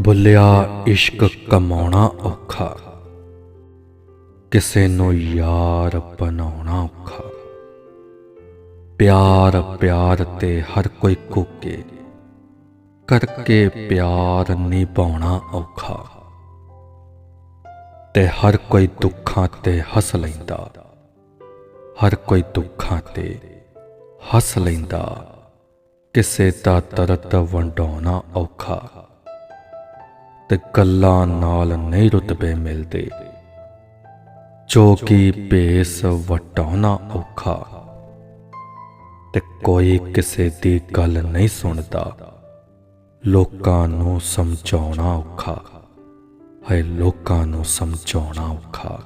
ਬੁੱਲਿਆ ਇਸ਼ਕ ਕਮਾਉਣਾ ਔਖਾ, ਕਿਸੇ ਨੂੰ ਯਾਰ ਬਣਾਉਣਾ ਔਖਾ। ਪਿਆਰ ਪਿਆਰ ਤੇ ਹਰ ਕੋਈ ਕੂਕੇ, ਕਰਕੇ ਪਿਆਰ ਨਿਭਾਉਣਾ ਔਖਾ। ਤੇ ਹਰ ਕੋਈ ਦੁੱਖਾਂ ਤੇ ਹੱਸ ਲੈਂਦਾ, ਹਰ ਕੋਈ ਦੁੱਖਾਂ ਤੇ ਹੱਸ ਲੈਂਦਾ। ਕਿਸੇ ਦਾ ਤਰਤ ਵੰਡਾਉਣਾ ਔਖਾ ਤੇ ਗੱਲਾਂ ਨਾਲ ਨਹੀਂ ਰੁਤਬੇ ਮਿਲਦੇ। ਜੋ ਕੀ ਭੇਸ ਵਟਾਉਣਾ ਔਖਾ ਤੇ ਕੋਈ ਕਿਸੇ ਦੀ ਗੱਲ ਨਹੀਂ ਸੁਣਦਾ। ਲੋਕਾਂ ਨੂੰ ਸਮਝਾਉਣਾ ਔਖਾ ਹੈ ਲੋਕਾਂ ਨੂੰ ਸਮਝਾਉਣਾ ਔਖਾ।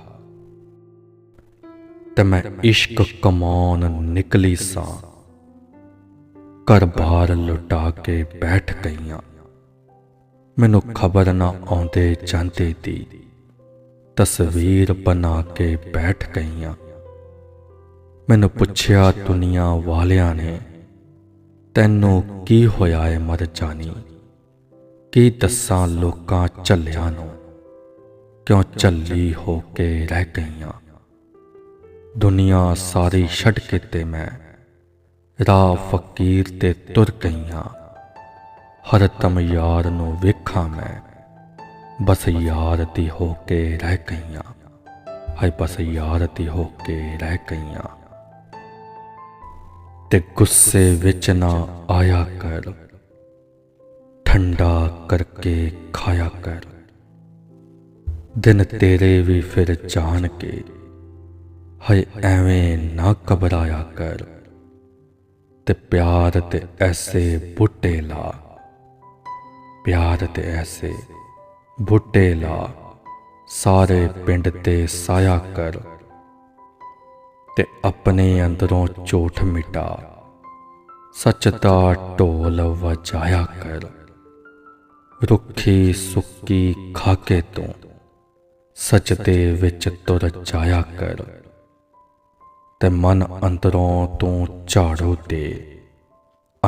ਤੇ ਮੈਂ ਇਸ਼ਕ ਕਮਾਉਣ ਨਿਕਲੀ ਸਾਂ। ਘਰ ਬਾਹਰ ਲੁਟਾ ਕੇ ਬੈਠ ਗਈਆਂ। ਮੈਨੂੰ ਖਬਰ ਨਾ ਆਉਂਦੇ ਜਾਂਦੇ ਦੀ ਤਸਵੀਰ ਬਣਾ ਕੇ ਬੈਠ ਗਈਆਂ। ਮੈਨੂੰ ਪੁੱਛਿਆ, ਦੁਨੀਆ ਵਾਲਿਆਂ ਨੇ ਤੈਨੂੰ ਕੀ ਹੋਇਆ ਏ ਮਰ ਜਾਣੀ ਕੀ ਦੱਸਾਂ ਲੋਕਾਂ ਝੱਲਿਆਂ ਨੂੰ? ਕਿਉਂ ਝੱਲੀ ਹੋ ਕੇ ਰਹਿ ਗਈਆਂ? ਦੁਨੀਆ ਸਾਰੀ ਛੱਡ ਕੇ ਤੇ ਮੈਂ ਰਾਹ ਫਕੀਰ ਤੇ ਤੁਰ ਗਈਆਂ। ਹਰ ਤਮ ਯਾਰ ਨੂੰ ਵੇਖਾਂ ਮੈਂ, ਬਸ ਯਾਰ ਦੀ ਹੋ ਕੇ ਰਹਿ ਗਈਆਂ। ਹਾਏ, ਬਸ ਯਾਰ ਦੀ ਹੋ ਕੇ ਰਹਿ ਗਈਆਂ। ਤੇ ਗੁੱਸੇ ਵਿੱਚ ਨਾ ਆਇਆ ਕਰ, ਠੰਡਾ ਕਰਕੇ ਖਾਇਆ ਕਰ। ਦਿਨ ਤੇਰੇ ਵੀ ਫਿਰ ਜਾਣ ਕੇ ਹਾਏ, ਐਵੇਂ ਨਾ ਘਬਰਾਇਆ ਕਰ। ਤੇ ਪਿਆਰ ਤੇ ਐਸੇ ਬੁੱਟੇ ਲਾ। ਪਿਆਰ ਤੇ ਐਸੇ ਬੁੱਟੇ ਲਾ। ਸਾਰੇ ਪਿੰਡ ਤੇ ਸਾਇਆ ਕਰ। ਤੇ ਆਪਣੇ ਅੰਦਰੋਂ ਝੂਠ ਮਿਟਾ। ਸੱਚ ਦਾ ਢੋਲ ਵਜਾਇਆ ਕਰ। ਰੁੱਖੀ ਸੁੱਕੀ ਖਾਕੇ ਤੋਂ। ਸੱਚ ਦੇ ਵਿੱਚ ਤੁਰ ਜਾਇਆ ਕਰ। ਤੇ ਮਨ ਅੰਦਰੋਂ ਤੂੰ ਝਾੜੋ ਦੇ।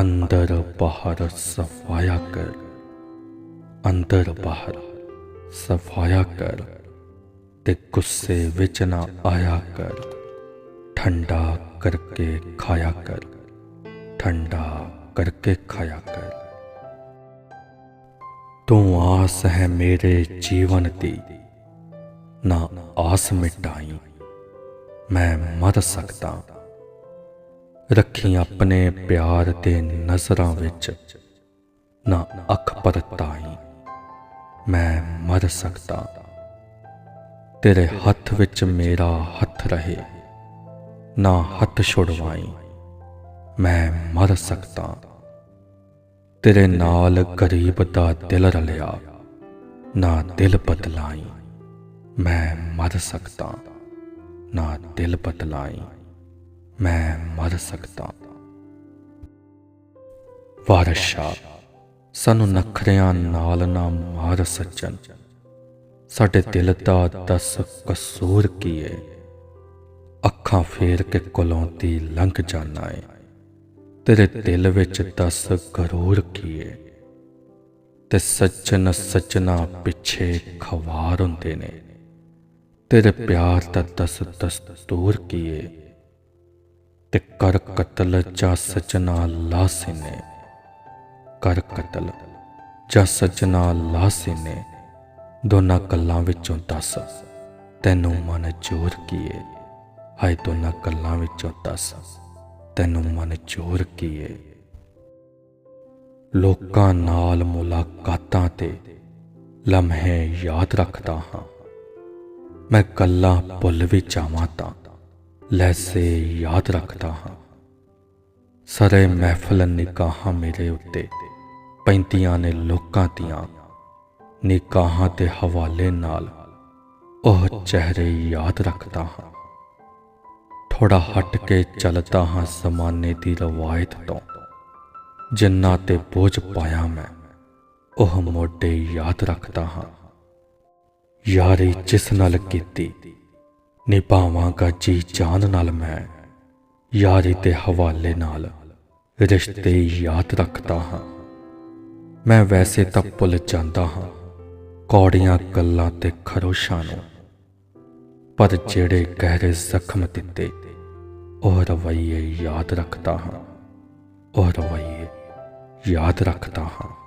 ਅੰਦਰ ਬਾਹਰ ਸਫਾਇਆ ਕਰ। ਅੰਦਰ ਬਾਹਰ ਸਫਾਇਆ ਕਰ ਤੇ ਗੁੱਸੇ ਵਿੱਚ ਨਾ ਆਇਆ ਕਰ। ਠੰਡਾ ਕਰਕੇ ਖਾਇਆ ਕਰ। ਠੰਡਾ ਕਰਕੇ ਖਾਇਆ ਕਰ। ਤੂੰ ਆਸ ਹੈ ਮੇਰੇ ਜੀਵਨ ਦੀ। ਨਾ ਆਸ ਮਿਟਾਈ। ਮੈਂ ਮਰ ਸਕਦਾ। ਰੱਖੀ ਆਪਣੇ ਪਿਆਰ ਦੇ ਨਜ਼ਰਾਂ ਵਿੱਚ ਨਾ ਅੱਖ ਪਰਤਾਈ ਮੈਂ ਮਰ ਸਕਦਾ। ਤੇਰੇ ਹੱਥ ਵਿੱਚ ਮੇਰਾ ਹੱਥ ਰਹੇ। ਨਾ ਹੱਥ ਛੁਡਵਾਈ। ਮੈਂ ਮਰ ਸਕਦਾ। ਤੇਰੇ ਨਾਲ ਗਰੀਬ ਦਾ ਦਿਲ ਰਲਿਆ। ਨਾ ਦਿਲ ਬਦਲਾਈ। ਮੈਂ ਮਰ ਸਕਦਾ। ਨਾ ਦਿਲ ਬਦਲਾਈ, ਮੈਂ ਮਰ ਸਕਦਾ। ਵਾਰਸ਼ਾ ਸਾਨੂੰ ਨਖਰਿਆਂ ਨਾਲ ਨਾ ਮਾਰ ਸੱਜਣ। ਸਾਡੇ ਦਿਲ ਦਾ ਦਸ ਕਸੂਰ ਕੀ ਏ? ਅੱਖਾਂ ਫੇਰ ਕੇ ਕੋਲੋਂ ਦੀ ਲੰਘ ਜਾਣਾ ਏ। ਤੇਰੇ ਦਿਲ ਵਿੱਚ ਦਸ ਕਰੋੜ ਕੀ ਏ? ਤੇ ਸੱਜਣ ਸੱਜਣਾ ਪਿੱਛੇ ਖਵਾਰ ਹੁੰਦੇ ਨੇ। ਤੇਰੇ ਪਿਆਰ ਦਾ ਦਸ ਦਸਤੂਰ ਕੀ ਤੇ ਕਰ ਕਤਲ ਜਾਂ ਸੱਜਣਾ ਲਾਸਿਨੇ ਕਰ ਕਤਲ ਜਾਂ ਸੱਜਣਾ ਲਾਸਿਨੇ ਦੋਨਾਂ ਗੱਲਾਂ ਵਿੱਚੋਂ ਦੱਸ ਤੈਨੂੰ ਮਨਜ਼ੂਰ ਕੀ ਏ ਹਾਏ, ਦੋਨਾਂ ਗੱਲਾਂ ਵਿੱਚੋਂ ਦੱਸ ਤੈਨੂੰ ਮਨਜ਼ੂਰ ਕੀ ਏ ਲੋਕਾਂ ਨਾਲ ਮੁਲਾਕਾਤਾਂ ਤੇ ਲਮਹੇ ਯਾਦ ਰੱਖਦਾ ਹਾਂ। ਮੈਂ ਗੱਲਾਂ ਭੁੱਲ ਵੀ ਜਾਵਾਂ ਤਾਂ ਲੈਸੇ ਯਾਦ ਰੱਖਦਾ ਹਾਂ। ਸਾਰੇ ਮਹਿਫਲ ਨਿਕਾਹਾਂ ਮੇਰੇ ਉੱਤੇ ਪੈਂਦੀਆਂ ਨੇ ਲੋਕਾਂ ਦੀਆਂ। ਨਿਕਾਹਾਂ ਦੇ ਹਵਾਲੇ ਨਾਲ ਉਹ ਚਿਹਰੇ ਯਾਦ ਰੱਖਦਾ ਹਾਂ। ਥੋੜਾ ਹਟ ਕੇ ਚੱਲਦਾ ਹਾਂ ਜ਼ਮਾਨੇ ਦੀ ਰਵਾਇਤ ਤੋਂ। ਜਿੰਨਾ ਤੇ ਬੋਝ ਪਾਇਆ ਮੈਂ, ਉਹ ਮੋਢੇ ਯਾਦ ਰੱਖਦਾ ਹਾਂ। ਯਾਰੀ ਜਿਸ ਨਾਲ ਕੀਤੀ ਨਿਭਾਵਾਂਗਾ ਜੀ ਜਾਨ ਨਾਲ ਮੈਂ। ਯਾਰੀ ਦੇ ਹਵਾਲੇ ਨਾਲ ਰਿਸ਼ਤੇ ਯਾਦ ਰੱਖਦਾ ਹਾਂ। ਮੈਂ ਵੈਸੇ ਤਾਂ ਭੁੱਲ ਜਾਂਦਾ ਹਾਂ ਕੌੜੀਆਂ ਗੱਲਾਂ ਤੇ ਖਰੋਸ਼ਾਂ ਨੂੰ। ਪਰ ਜਿਹੜੇ ਗਹਿਰੇ ਜ਼ਖਮ ਦਿੱਤੇ, ਉਹ ਰਵਈਏ ਯਾਦ ਰੱਖਦਾ ਹਾਂ। ਉਹ ਰਵਈਏ ਯਾਦ ਰੱਖਦਾ ਹਾਂ।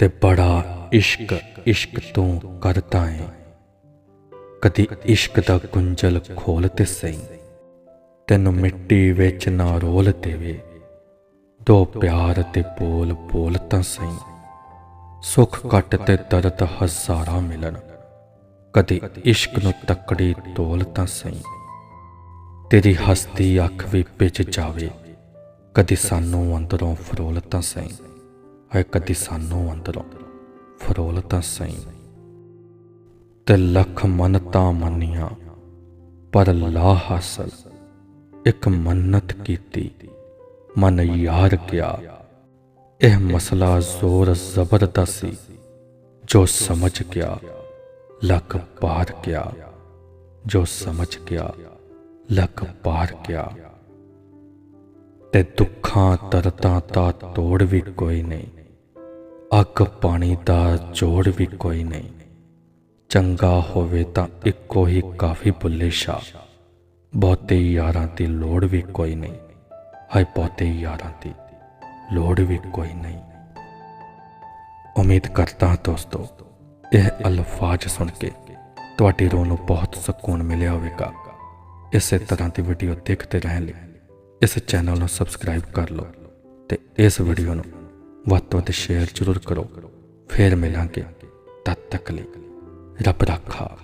ਤੇ ਬੜਾ ਇਸ਼ਕ ਇਸ਼ਕ ਤੋਂ ਕਰਦਾ ਏ ਕਦੀ ਇਸ਼ਕ ਦਾ ਗੁੰਝਲ ਖੋਲ ਤੇ ਸਹੀ। ਤੈਨੂੰ ਮਿੱਟੀ ਵਿੱਚ ਨਾ ਰੋਲ ਦੇਵੇ। ਦੋ ਪਿਆਰ ਤੇ ਬੋਲ ਬੋਲ ਤਾਂ ਸਹੀ। ਸੁੱਖ ਕੱਟ ਤੇ ਦਰਦ ਹਜ਼ਾਰਾਂ ਮਿਲਣ। ਕਦੇ ਇਸ਼ਕ ਨੂੰ ਤੱਕੜੀ ਤੋਲ ਤਾਂ ਸਹੀ। ਤੇਰੀ ਹਸਤੀ ਅੱਖ ਵੀ ਵਿੱਚ ਜਾਵੇ। ਕਦੇ ਸਾਨੂੰ ਅੰਦਰੋਂ ਫਰੋਲ ਤਾਂ ਸਹੀ। ਹੈ ਕਦੀ ਸਾਨੂੰ ਅੰਦਰੋਂ ਫਰੋਲਤਾਂ ਸਈ ਤੇ ਲੱਖ ਮੰਨਤਾਂ ਮੰਨੀਆਂ, ਪਰ ਲਾ ਹਾਸਲ ਇੱਕ ਮੰਨਤ ਕੀਤੀ, ਮਨ ਯਾਰ ਗਿਆ। ਇਹ ਮਸਲਾ ਜ਼ੋਰ ਜ਼ਬਰ ਸੀ ਜੋ ਸਮਝ ਗਿਆ ਲੱਖ ਪਾਰ ਗਿਆ। ਜੋ ਸਮਝ ਗਿਆ ਲੱਖ ਪਾਰ ਗਿਆ। ਤੇ ਦੁੱਖਾਂ ਦਰਦਾਂ ਤਾਂ ਤੋੜ ਵੀ ਕੋਈ ਨਹੀਂ। ਅੱਗ ਪਾਣੀ ਦਾ ਜੋੜ ਵੀ ਕੋਈ ਨਹੀਂ। ਚੰਗਾ ਹੋਵੇ ਤਾਂ ਇੱਕੋ ਹੀ ਕਾਫੀ ਬੁੱਲੇ ਸ਼ਾ ਬਹੁਤੇ ਯਾਰਾਂ ਦੀ ਲੋੜ ਵੀ ਕੋਈ ਨਹੀਂ। ਹਾਏ ਬਹੁਤੇ ਯਾਰਾਂ ਦੀ ਲੋੜ ਵੀ ਕੋਈ ਨਹੀਂ। ਉਮੀਦ ਕਰਦਾ ਹਾਂ ਦੋਸਤੋ, ਇਹ ਅਲਫਾਜ਼ ਸੁਣ ਕੇ ਤੁਹਾਡੀ ਰੋਹ ਨੂੰ ਬਹੁਤ ਸਕੂਨ ਮਿਲਿਆ ਹੋਵੇਗਾ। ਇਸੇ ਤਰ੍ਹਾਂ ਦੀ ਵੀਡੀਓ ਦੇਖਦੇ ਰਹਿਣ ਲਈ ਇਸ ਚੈਨਲ ਨੂੰ ਸਬਸਕ੍ਰਾਈਬ ਕਰ ਲਓ ਤੇ ਇਸ ਵੀਡੀਓ ਨੂੰ ਵੱਧ ਤੋਂ ਵੱਧ ਸ਼ੇਅਰ ਜ਼ਰੂਰ ਕਰੋ। ਫੇਰ ਮਿਲਾਂਗੇ ਤਦ ਤੱਕ ਲਈ। ਰੱਬ ਰਾਖਾ